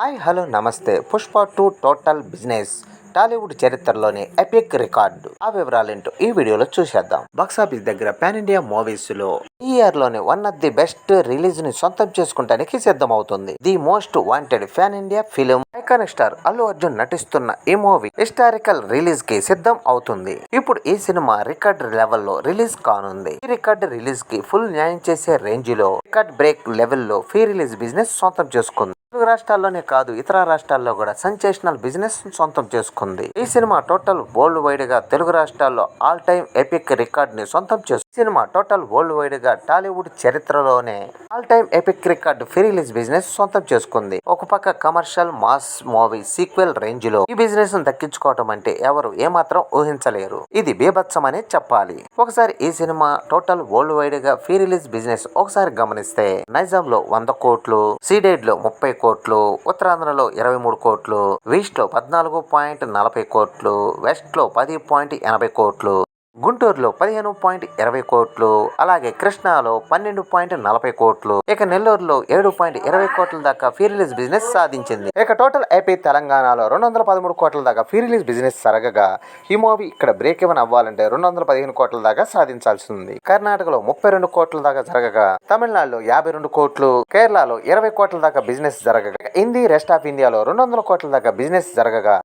Hi hello నమస్తే. Pushpa two total business Tollywood చరిత్రలోని epic record. ఆ వివరాలేంటో ఈ వీడియోలో చూసేద్దాం. బాక్సాఫీస్ దగ్గర పాన్ ఇండియా మూవీస్లో ఈ ఇయర్లోనే వన్ ఆఫ్ ది బెస్ట్ రిలీజ్ని సొంతం చేసుకుంటానికి సిద్ధం అవుతుంది the most wanted fan India film iconic star Allu Arjun నటిస్తున్న ఈ మూవీ హిస్టారికల్ రిలీజ్కి సిద్ధం అవుతుంది. ఇప్పుడు ఈ సినిమా రికార్డ్ లెవెల్లో రిలీజ్ కానుంది. ఈ రికార్డ్ రిలీజ్కి ఫుల్ న్యాయం చేసే రేంజ్లో రికార్డ్ బ్రేక్ లెవెల్లో ఫ్రీ రిలీజ్ బిజినెస్ సొంతం చేసుకుంది. తెలుగు రాష్ట్రాల్లోనే కాదు ఇతర రాష్ట్రాల్లో కూడా సెన్సేషనల్ బిజినెస్ సొంతం చేసుకుంది. ఈ సినిమా టోటల్ వరల్డ్ వైడ్గా తెలుగు రాష్ట్రాల్లో ఆల్ టైమ్ ఎపిక్ రికార్డ్ని సొంతం చేసుకుంది సినిమా టోటల్ వరల్డ్ వైడ్గా టాలీవుడ్ చరిత్రలోనే all time epic record free release business సొంతం చేసుకుంది. ఒక పక్క కమర్షియల్ మాస్ మూవీ సీక్వెల్ రేంజ్లో ఈ బిజినెస్ను దక్కించుకోవటం అంటే ఎవరు ఏమాత్రం ఊహించలేరు. ఇది బీభత్సమనే చెప్పాలి. ఒకసారి ఈ సినిమా టోటల్ వరల్డ్ వైడ్గా ఫ్రీ రిలీజ్ బిజినెస్ ఒకసారి గమనిస్తే నైజాం లో వంద కోట్లు సీడెడ్లో ముప్పై కోట్లు కోట్లు ఉత్తరాంధ్రలో ఇరవై మూడు కోట్లు ఈస్ట్లో పద్నాలుగు పాయింట్ నలభై కోట్లు వెస్ట్లో పది పాయింట్ ఎనభై కోట్లు. గుంటూరులో పదిహేను పాయింట్ ఇరవై కోట్లు అలాగే కృష్ణాలో పన్నెండు పాయింట్ నలభై కోట్లు. ఇక నెల్లూరులో ఏడు పాయింట్ ఇరవై కోట్ల దాకా ఫీ రిలీజ్ బిజినెస్ సాధించింది. ఇక టోటల్ ఐపీ తెలంగాణలో రెండు వందల పదమూడు కోట్ల దాకా ఫీ రిలీజ్ బిజినెస్ సరగగా ఈ మూవీ ఇక్కడ బ్రేక్ ఇవన్ అవ్వాలంటే రెండు వందల పదిహేను కోట్ల దాకా సాధించాల్సి ఉంది కర్ణాటకలో ముప్పై రెండు కోట్ల దాకా జరగగా తమిళనాడులో యాభై రెండు కోట్లు కేరళలో ఇరవై కోట్ల దాకా బిజినెస్ జరగగా హిందీ రెస్ట్ ఆఫ్ ఇండియాలో రెండు వందల కోట్ల దాకా బిజినెస్ జరగగా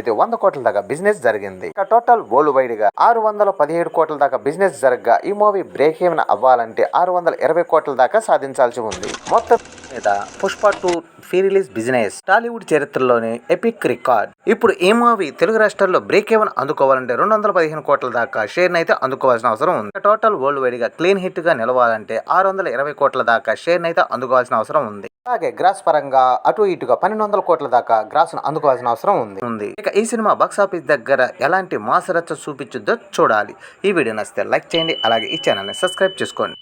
అయితే వంద కోట్ల దాకా బిజినెస్ జరిగింది. ఇక టోటల్ వరల్డ్ వైడ్గా ఆరు వందల పదిహేడు కోట్ల దాకా బిజినెస్ జరగగా ఈ మూవీ బ్రేక్ ఈవెన్ అవ్వాలంటే ఆరు వందల ఇరవై కోట్ల దాకా సాధించాల్సి ఉంది. మొత్తం మీద Pushpa two pre release business. Tollywood చరిత్రలోని epic record. ఇప్పుడు ఈ మూవీ తెలుగు రాష్ట్రాల్లో బ్రేక్ ఈవెన్ అందుకోవాలంటే రెండు వందల పదిహేను కోట్ల దాకా షేర్ అయితే అందుకోవాల్సిన అవసరం ఉంది. టోటల్ వరల్డ్ వైడ్గా క్లీన్ హిట్గా నిలవాలంటే ఆరు వందల ఇరవై కోట్ల దాకా షేర్ అయితే అందుకోవాల్సిన అవసరం ఉంది. అలాగే గ్రాస్ పరంగా అటు ఇటుగా పన్నెండు వందల కోట్ల దాకా గ్రాస్ అందుకోవాల్సిన అవసరం ఉంది. ఉంది. ఇక ఈ సినిమా బాక్స్ ఆఫీస్ దగ్గర ఎలాంటి మాసరచ్చ చూపించుద్దో చూడాలి. ఈ వీడియో నచ్చితే లైక్ చేయండి అలాగే ఈ ఛానల్ని సబ్స్క్రైబ్ చేసుకోండి.